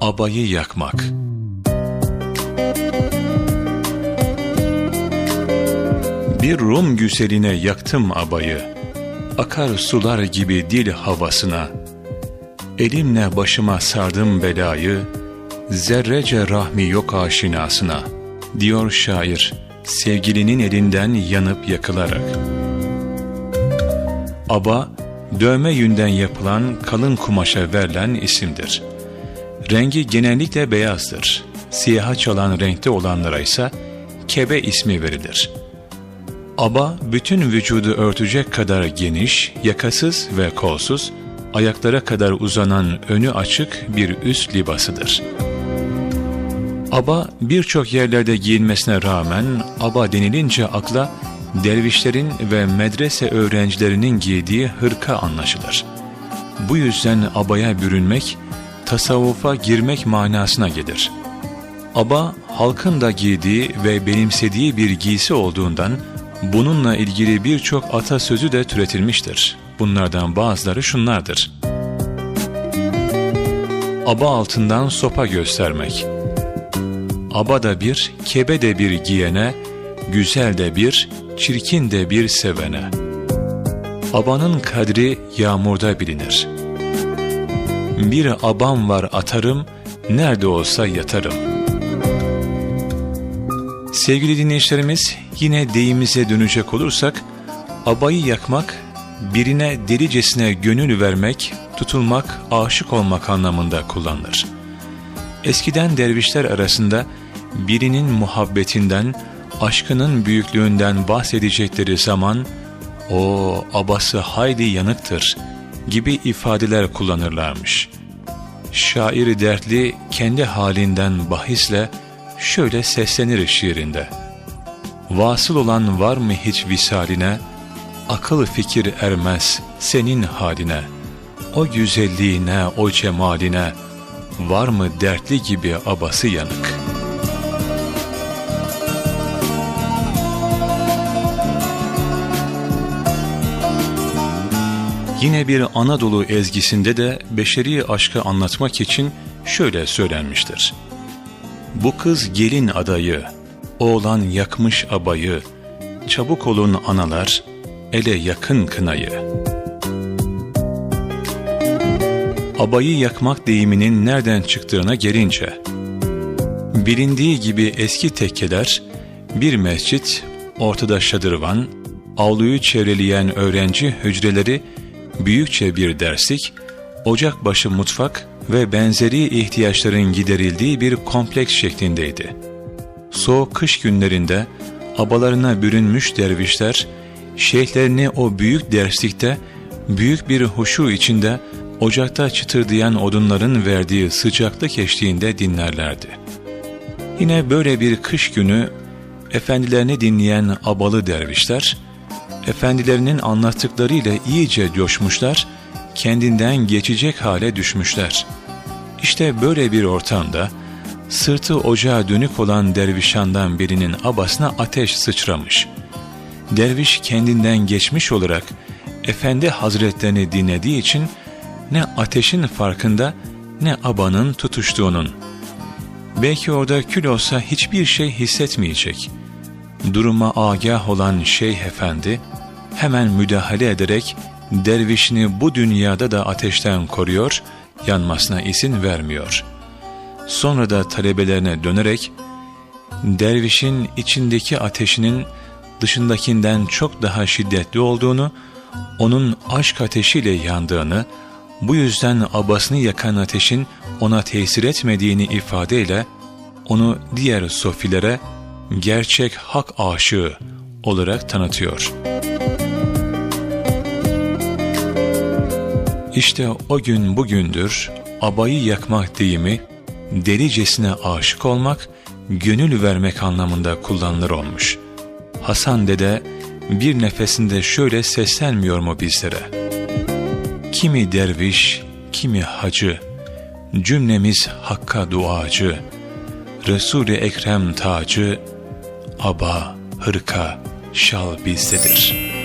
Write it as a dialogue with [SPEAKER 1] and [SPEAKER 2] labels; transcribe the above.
[SPEAKER 1] Abayı yakmak Bir Rum güzeline yaktım abayı, Akar sular gibi dil havasına, Elimle başıma sardım belayı, Zerrece rahmi yok aşinasına, diyor şair, sevgilinin elinden yanıp yakılarak. Aba, dövme yünden yapılan kalın kumaşa verilen isimdir. Rengi genellikle beyazdır. Siyaha çalan renkte olanlara ise kebe ismi verilir. Aba, bütün vücudu örtecek kadar geniş, yakasız ve kolsuz, ayaklara kadar uzanan önü açık bir üst libasıdır. Aba birçok yerlerde giyilmesine rağmen aba denilince akla dervişlerin ve medrese öğrencilerinin giydiği hırka anlaşılır. Bu yüzden abaya bürünmek, tasavvufa girmek manasına gelir. Aba, halkın da giydiği ve benimsediği bir giysi olduğundan, bununla ilgili birçok atasözü de türetilmiştir. Bunlardan bazıları şunlardır. Aba altından sopa göstermek. Aba da bir, kebe de bir giyene, güzel de bir, çirkin de bir sevene. Abanın kadri yağmurda bilinir. Bir abam var atarım, nerede olsa yatarım. Sevgili dinleyicilerimiz, yine deyimize dönecek olursak, abayı yakmak, birine delicesine gönül vermek, tutulmak, aşık olmak anlamında kullanılır. Eskiden dervişler arasında birinin muhabbetinden, aşkının büyüklüğünden bahsedecekleri zaman o abası hayli yanıktır gibi ifadeler kullanırlarmış. Şair dertli kendi halinden bahisle şöyle seslenir şiirinde. Vasıl olan var mı hiç visaline, akıl fikir ermez senin haline, o güzelliğine, o cemaline, var mı dertli gibi abası yanık?'' Yine bir Anadolu ezgisinde de beşeri aşkı anlatmak için şöyle söylenmiştir. Bu kız gelin adayı, oğlan yakmış abayı, çabuk olun analar, ele yakın kınayı. Abayı yakmak deyiminin nereden çıktığına gelince, bilindiği gibi eski tekkeler, bir mescit, ortada şadırvan, avluyu çevreleyen öğrenci hücreleri büyükçe bir derslik, ocakbaşı mutfak ve benzeri ihtiyaçların giderildiği bir kompleks şeklindeydi. Soğuk kış günlerinde abalarına bürünmüş dervişler, şeyhlerini o büyük derslikte, büyük bir huşu içinde ocakta çıtırdayan odunların verdiği sıcaklık eşliğinde dinlerlerdi. Yine böyle bir kış günü efendilerini dinleyen abalı dervişler, efendilerinin anlattıklarıyla iyice coşmuşlar, kendinden geçecek hale düşmüşler. İşte böyle bir ortamda, sırtı ocağa dönük olan dervişandan birinin abasına ateş sıçramış. Derviş kendinden geçmiş olarak efendi hazretlerini dinlediği için ne ateşin farkında ne abanın tutuştuğunun. Belki orada kül olsa hiçbir şey hissetmeyecek. Duruma agah olan Şeyh Efendi, hemen müdahale ederek dervişini bu dünyada da ateşten koruyor, yanmasına izin vermiyor. Sonra da talebelerine dönerek, dervişin içindeki ateşinin dışındakinden çok daha şiddetli olduğunu, onun aşk ateşiyle yandığını, bu yüzden abasını yakan ateşin ona tesir etmediğini ifadeyle, onu diğer sofilere gerçek hak aşığı olarak tanıtıyor.'' İşte o gün bugündür abayı yakmak deyimi delicesine aşık olmak, gönül vermek anlamında kullanılır olmuş. Hasan dede bir nefesinde şöyle seslenmiyor mu bizlere? Kimi derviş, kimi hacı, cümlemiz hakka duacı, Resul-i Ekrem tacı, aba, hırka, şal bizdedir.''